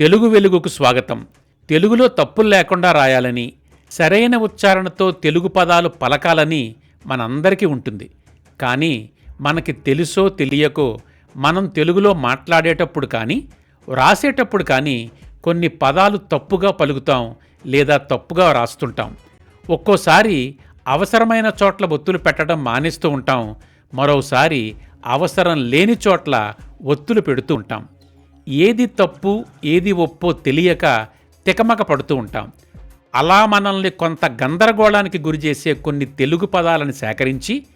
తెలుగు వెలుగుకు స్వాగతం. తెలుగులో తప్పులు లేకుండా రాయాలని సరైన ఉచ్చారణతో తెలుగు పదాలు పలకాలని మనందరికీ ఉంటుంది. కానీ మనకి తెలుసో తెలియకో మనం తెలుగులో మాట్లాడేటప్పుడు కానీ వ్రాసేటప్పుడు కానీ కొన్ని పదాలు తప్పుగా పలుకుతాం లేదా తప్పుగా రాస్తుంటాం. ఒక్కోసారి అవసరమైన చోట్ల ఒత్తులు పెట్టడం మానేస్తూ ఉంటాం. మరోసారి అవసరం లేని చోట్ల ఒత్తులు పెడుతూ ఉంటాం. ఏది తప్పు ఏది ఒప్పో తెలియక తికమక పడుతూ ఉంటాం. అలా మనల్ని కొంత గందరగోళానికి గురిచేసే కొన్ని తెలుగు పదాలను సేకరించి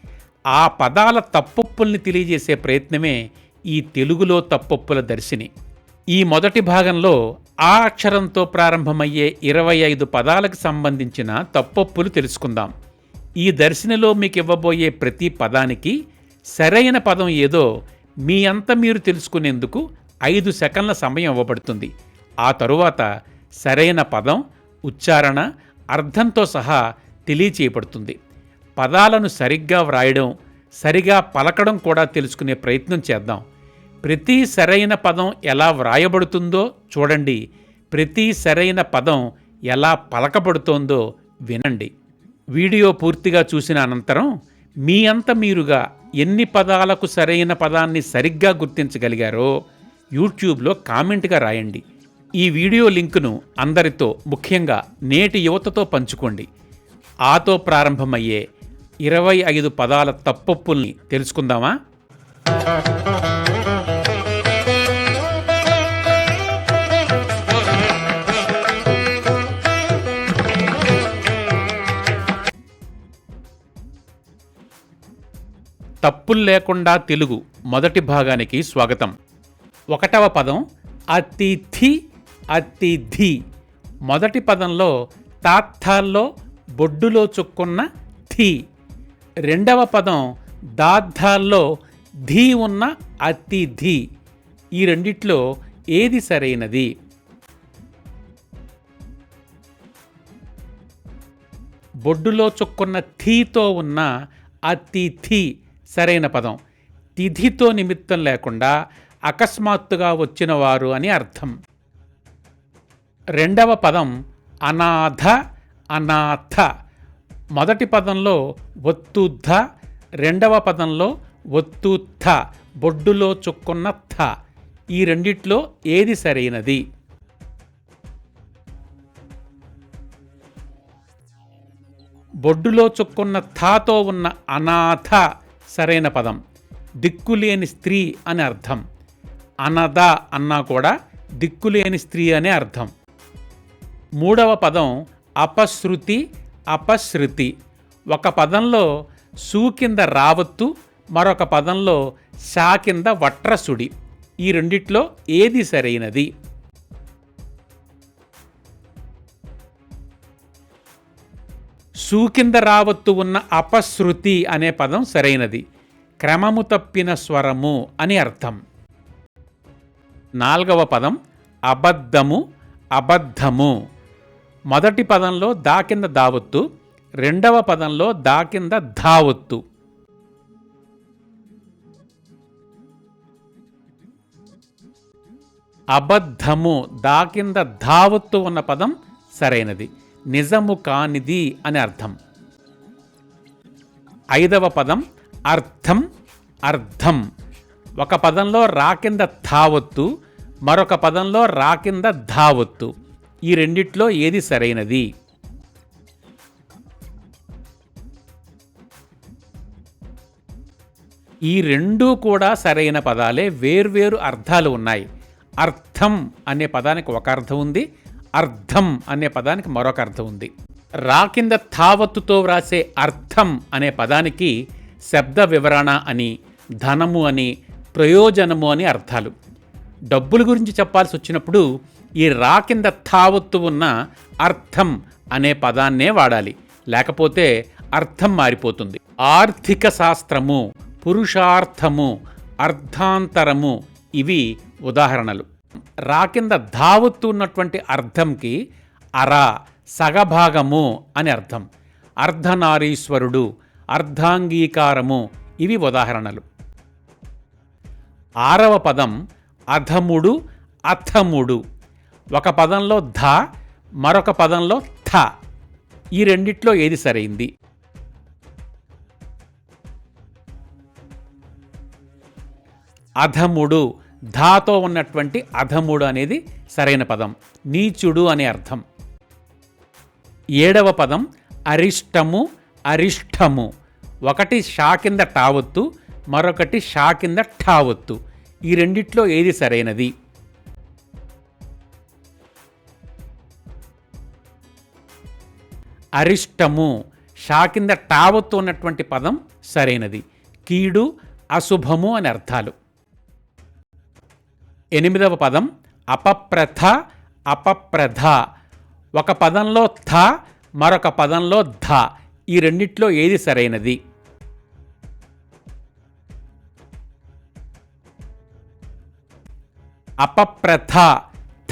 ఆ పదాల తప్పొప్పుల్ని తెలియజేసే ప్రయత్నమే ఈ తెలుగులో తప్పొప్పుల దర్శిని. ఈ మొదటి భాగంలో ఆ అక్షరంతో ప్రారంభమయ్యే ఇరవై ఐదు పదాలకు సంబంధించిన తప్పొప్పులు తెలుసుకుందాం. ఈ దర్శనలో మీకు ఇవ్వబోయే ప్రతి పదానికి సరైన పదం ఏదో మీ అంత మీరు తెలుసుకునేందుకు ఐదు సెకండ్ల సమయం ఇవ్వబడుతుంది. ఆ తరువాత సరైన పదం ఉచ్చారణ అర్థంతో సహా తెలియచేయబడుతుంది. పదాలను సరిగ్గా వ్రాయడం సరిగా పలకడం కూడా తెలుసుకునే ప్రయత్నం చేద్దాం. ప్రతి సరైన పదం ఎలా వ్రాయబడుతుందో చూడండి. ప్రతి సరైన పదం ఎలా పలకబడుతోందో వినండి. వీడియో పూర్తిగా చూసిన అనంతరం మీ అంత మీరుగా ఎన్ని పదాలకు సరైన పదాన్ని సరిగ్గా గుర్తించగలిగారో యూట్యూబ్లో కామెంట్గా రాయండి. ఈ వీడియో లింకును అందరితో ముఖ్యంగా నేటి యువతతో పంచుకోండి. ఆతో ప్రారంభమయ్యే ఇరవై ఐదు పదాల తప్పొప్పుల్ని తెలుసుకుందామా? తప్పులు లేకుండా తెలుగు మొదటి భాగానికి స్వాగతం. ఒకటవ పదం అతిథి అతిథి మొదటి పదంలో తాత్థాల్లో బొడ్డులో చుక్కున్న థి. రెండవ పదం దాద్ధాల్లో ధీ ఉన్న అతిథి ఈ రెండిట్లో ఏది సరైనది? బొడ్డులో చుక్కున్న థీతో ఉన్న అతిథి సరైన పదం. తిథితో నిమిత్తం లేకుండా అకస్మాత్తుగా వచ్చిన వారు అని అర్థం. రెండవ పదం అనాథ అనాథ. మొదటి పదంలో ఒత్తుద్ధ రెండవ పదంలో ఒత్తుత్థ బొడ్డులో చుక్కున్న థ. ఈ రెండిట్లో ఏది సరైనది? బొడ్డులో చుక్కున్న థాతో ఉన్న అనాథ సరైన పదం. దిక్కులేని స్త్రీ అని అర్థం. అనద అన్నా కూడా దిక్కులేని స్త్రీ అనే అర్థం. మూడవ పదం అపశృతి అపశృతి ఒక పదంలో సూ కింద రావత్తు మరొక పదంలో షా కింద వట్రసుడి. ఈ రెండిట్లో ఏది సరైనది? సూ కింద రావత్తు ఉన్న అపశృతి అనే పదం సరైనది. క్రమము తప్పిన స్వరము అని అర్థం. నాల్గవ పదం అబద్ధము అబద్ధము. మొదటి పదంలో దా కింద దావత్తు రెండవ పదంలో దా కింద ధావత్తు. అబద్ధము దా కింద ధావత్తు ఉన్న పదం సరైనది. నిజము కానిది అని అర్థం. ఐదవ పదం అర్థం అర్థం. ఒక పదంలో రా కింద థావత్తు మరొక పదంలో రా కింద ధావత్తు ఈ రెండిట్లో ఏది సరైనది? ఈ రెండూ కూడా సరైన పదాలే వేర్వేరు అర్థాలు ఉన్నాయి. అర్థం అనే పదానికి ఒక అర్థం ఉంది అర్థం అనే పదానికి మరొక అర్థం ఉంది. రా కింద థావత్తుతో వ్రాసే అర్థం అనే పదానికి శబ్ద వివరణ అని ధనము అని ప్రయోజనము అని అర్థాలు. డబ్బుల గురించి చెప్పాల్సి వచ్చినప్పుడు ఈ రా కింద థావత్తు ఉన్న అర్థం అనే పదాన్నే వాడాలి. లేకపోతే అర్థం మారిపోతుంది. ఆర్థిక శాస్త్రము పురుషార్థము అర్థాంతరము ఇవి ఉదాహరణలు. రా కింద ధావత్తు ఉన్నటువంటి అర్థంకి అర సగభాగము అని అర్థం. అర్ధనారీశ్వరుడు అర్ధాంగీకారము ఇవి ఉదాహరణలు. ఆరవ పదం అధముడు అథముడు ఒక పదంలో ధ మరొక పదంలో థ. ఈ రెండిట్లో ఏది సరైంది? అధముడు. ధాతో ఉన్నటువంటి అధముడు అనేది సరైన పదం. నీచుడు అనే అర్థం. ఏడవ పదం అరిష్టము అరిష్టము. ఒకటి షా కింద టావొత్తు మరొకటి షా కింద ఠావొత్తు ఈ రెండిట్లో ఏది సరైనది? అరిష్టము. షా కింద టావత్తు ఉన్నటువంటి పదం సరైనది. కీడు అశుభము అని అర్థాలు. ఎనిమిదవ పదం అపప్రథ అపప్రథ ఒక పదంలో థ మరొక పదంలో ధ. ఈ రెండిట్లో ఏది సరైనది? అపప్రథ.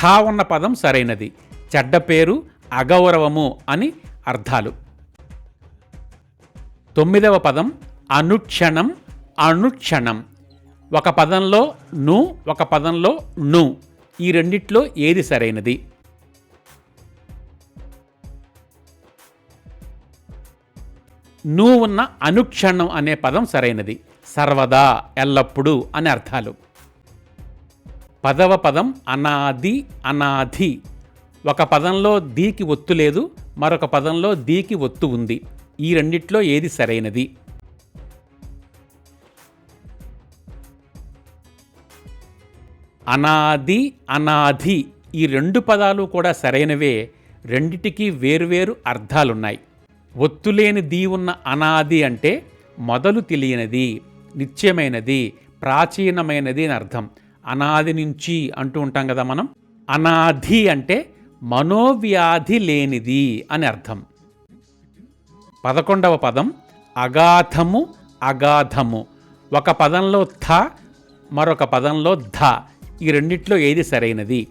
థా ఉన్న పదం సరైనది. చెడ్డ పేరు అగౌరవము అని అర్థాలు. తొమ్మిదవ పదం అనుక్షణం అనుక్షణం. ఒక పదంలో ను ఒక పదంలో ను. ఈ రెండిట్లో ఏది సరైనది? ను ఉన్న అనుక్షణం అనే పదం సరైనది. సర్వదా ఎల్లప్పుడూ అని అర్థాలు. పదవ పదం అనాది అనాధి. ఒక పదంలో దీకి ఒత్తు లేదు మరొక పదంలో దీకి ఒత్తు ఉంది. ఈ రెండిట్లో ఏది సరైనది? అనాది అనాధి. ఈ రెండు పదాలు కూడా సరైనవే. రెండిటికి వేరువేరు అర్థాలున్నాయి. ఒత్తులేని దీ ఉన్న అనాది అంటే మొదలు తెలియనిది నిత్యమైనది ప్రాచీనమైనది అని అర్థం. అనాది నుంచి అంటూ ఉంటాం కదా మనం. అనాధి అంటే మనోవ్యాధి లేనిది అని అర్థం. పదకొండవ పదం అగాధము అగాధము. ఒక పదంలో థ మరొక పదంలో ధ. ఈ రెండిట్లో ఏది సరైనది?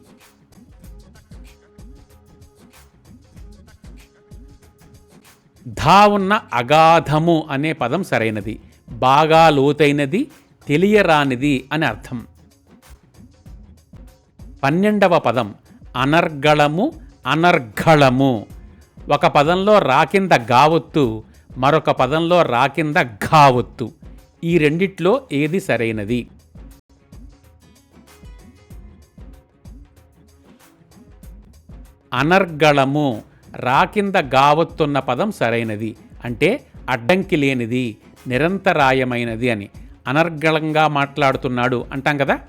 ధా ఉన్న అగాధము అనే పదం సరైనది. బాగా లోతైనది తెలియరానిది అని అర్థం. పన్నెండవ పదం అనర్గళము అనర్గళము ఒక పదంలో రాకింద గావొత్తు మరొక పదంలో రాకింద ఘావొత్తు. ఈ రెండిట్లో ఏది సరైనది? అనర్గళము రాకింద గావొత్తున్న పదం సరైనది. అంటే అడ్డంకి లేనిది నిరంతరాయమైనది అని. అనర్గళంగా మాట్లాడుతున్నాడు అంటాం కదా?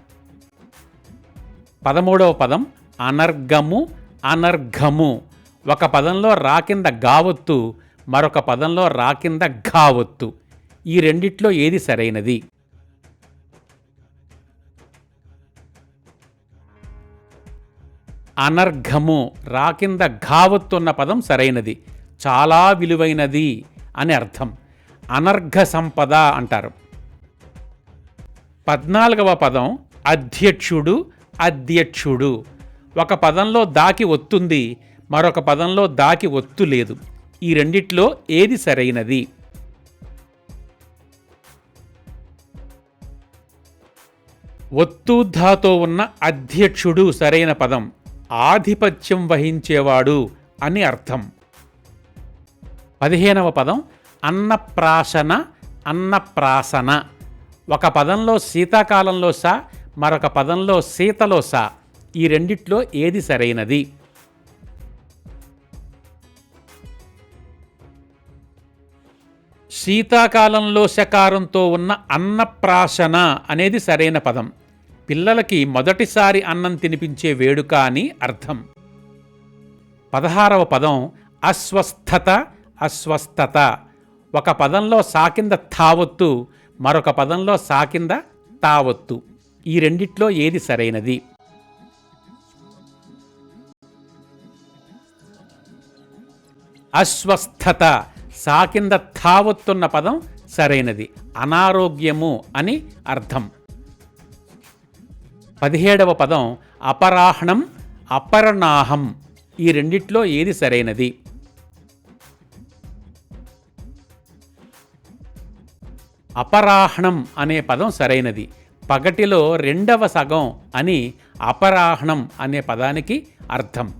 పదమూడవ పదం అనర్గము అనర్ఘము. ఒక పదంలో రాకింద గావొత్తు మరొక పదంలో రాకింద ఘావొత్తు. ఈ రెండిట్లో ఏది సరైనది? అనర్ఘము రాకింద ఘావొత్తున్న పదం సరైనది. చాలా విలువైనది అని అర్థం. అనర్ఘ సంపద అంటారు. పద్నాలుగవ పదం అధ్యక్షుడు అధ్యక్షుడు. ఒక పదంలో దాకి ఒత్తుంది మరొక పదంలో దాకి ఒత్తు లేదు. ఈ రెండిట్లో ఏది సరైనది? ఒత్తుధాతో ఉన్న అధ్యక్షుడు సరైన పదం. ఆధిపత్యం వహించేవాడు అని అర్థం. పదిహేనవ పదం అన్నప్రాసన అన్నప్రాసన. ఒక పదంలో శీతాకాలంలో సా మరొక పదంలో సీతలో సా. ఈ రెండిట్లో ఏది సరైనది? శీతాకాలంలో శకారంతో ఉన్న అన్నప్రాశన అనేది సరైన పదం. పిల్లలకి మొదటిసారి అన్నం తినిపించే వేడుక అని అర్థం. పదహారవ పదం అస్వస్థత అస్వస్థత. ఒక పదంలో సాకింద తావొత్తు మరొక పదంలో సాకింద తావొత్తు ఈ రెండిట్లో ఏది సరైనది? అస్వస్థత సాకింద తావొత్తున్న పదం సరైనది. అనారోగ్యము అని అర్థం. పదిహేడవ పదం అపరాహణం అపరణాహం ఈ రెండిట్లో ఏది సరైనది? అపరాహణం అనే పదం సరైనది. పగటిలో రెండవ సగం అని అపరాహ్నం అనే పదానికి అర్థం.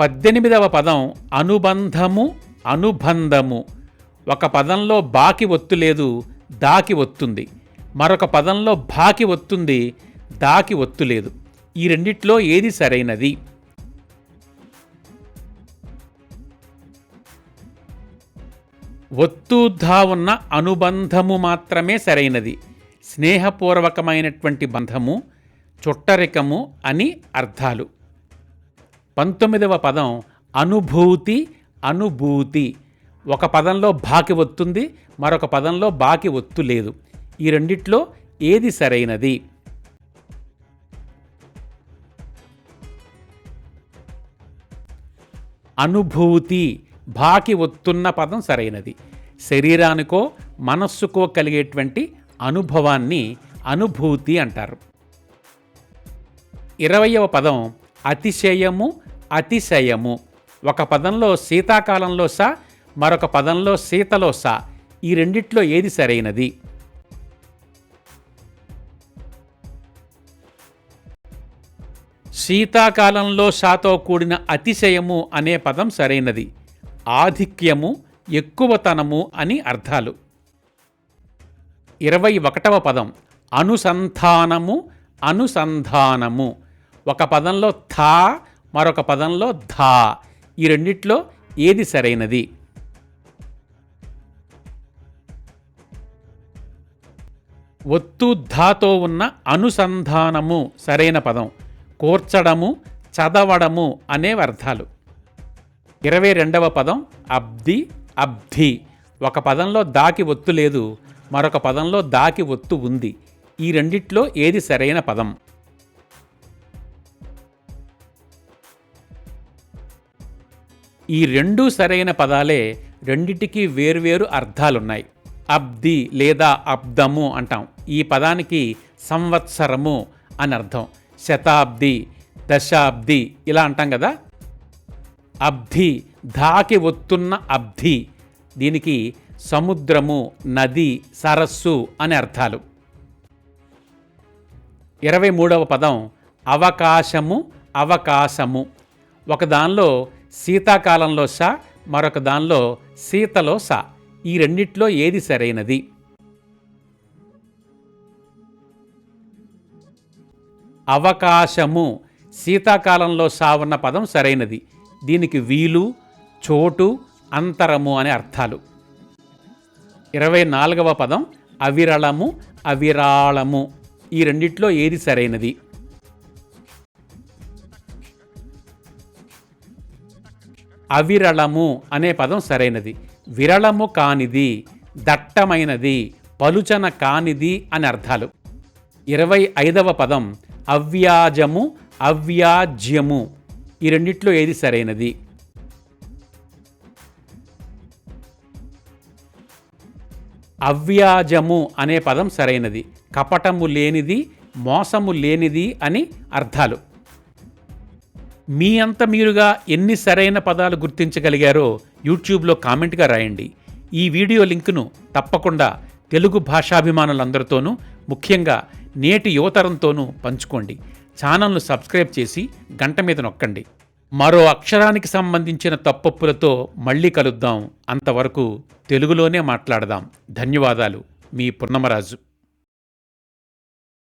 పద్దెనిమిదవ పదం అనుబంధము అనుబంధము. ఒక పదంలో బాకి ఒత్తు లేదు దాకి ఒత్తుంది. మరొక పదంలో బాకి ఒత్తుంది దాకి ఒత్తు లేదు. ఈ రెండిట్లో ఏది సరైనది? ఒత్తుధా ఉన్న అనుబంధము మాత్రమే సరైనది. స్నేహపూర్వకమైనటువంటి బంధము చుట్టరికము అని అర్థాలు. పంతొమ్మిదవ పదం అనుభూతి అనుభూతి. ఒక పదంలో బాకి ఒత్తుంది మరొక పదంలో బాకి ఒత్తు లేదు. ఈ రెండిట్లో ఏది సరైనది? అనుభూతి బాకి ఒత్తున్న పదం సరైనది. శరీరానికో మనస్సుకో కలిగేటువంటి అనుభవాన్ని అనుభూతి అంటారు. ఇరవయవ పదం అతిశయము అతిశయము. ఒక పదంలో శీతాకాలంలో సా మరొక పదంలో శీతలో సా. ఈ రెండిట్లో ఏది సరైనది? శీతాకాలంలో షాతో కూడిన అతిశయము అనే పదం సరైనది. ఆధిక్యము ఎక్కువతనము అని అర్థాలు. ఇరవై ఒకటవ పదం. అనుసంధానము అనుసంధానము. ఒక పదంలో థా మరొక పదంలో ధా. ఈ రెండిట్లో ఏది సరైనది? ఒత్తు ధాతో ఉన్న అనుసంధానము సరైన పదం. కూర్చడము చదవడము అనే అర్థాలు ఇరవై రెండవ పదం అబ్ది అబ్ధి. ఒక పదంలో దాకి ఒత్తు లేదు. మరొక పదంలో దాకి ఒత్తు ఉంది. ఈ రెండిట్లో ఏది సరైన పదం? ఈ రెండు సరైన పదాలే రెండిటికి వేరువేరు అర్థాలున్నాయి. అబ్ది లేదా అబ్దము అంటాం. ఈ పదానికి సంవత్సరము అని అర్థం. శతాబ్ది దశాబ్ది ఇలా అంటాం కదా? అబ్ధి ధాకి ఒత్తున్న అబ్ధి దీనికి సముద్రము నది సరస్సు అని అర్థాలు. ఇరవై మూడవ పదం అవకాశము అవకాశము. ఒక దానిలో శీతాకాలంలో స మరొక దానిలో శీతలో స. ఈ రెండిట్లో ఏది సరైనది? అవకాశము శీతాకాలంలో సా ఉన్న పదం సరైనది. దీనికి వీలు చోటు అంతరము అనే అర్థాలు. ఇరవై నాలుగవ పదం అవిరళము అవిరాళము. ఈ రెండిట్లో ఏది సరైనది? అవిరళము అనే పదం సరైనది. విరళము కానిది దట్టమైనది పలుచన కానిది అని అర్థాలు. ఇరవై ఐదవ పదం అవ్యాజము అవ్యాజ్యము. ఈ రెండిట్లో ఏది సరైనది? అవ్యాజము అనే పదం సరైనది. కపటము లేనిది మోసము లేనిది అని అర్థాలు. మీ అంత మీరుగా ఎన్ని సరైన పదాలు గుర్తించగలిగారో యూట్యూబ్లో కామెంట్గా రాయండి. ఈ వీడియో లింకును తప్పకుండా తెలుగు భాషాభిమానులందరితోనూ ముఖ్యంగా నేటి యువతరంతోనూ పంచుకోండి. ఛానల్ను సబ్స్క్రైబ్ చేసి గంట మీద నొక్కండి. మరో అక్షరానికి సంబంధించిన తప్పప్పులతో మళ్ళీ కలుద్దాం. అంతవరకు తెలుగులోనే మాట్లాడదాం. ధన్యవాదాలు. మీ పున్నమరాజు.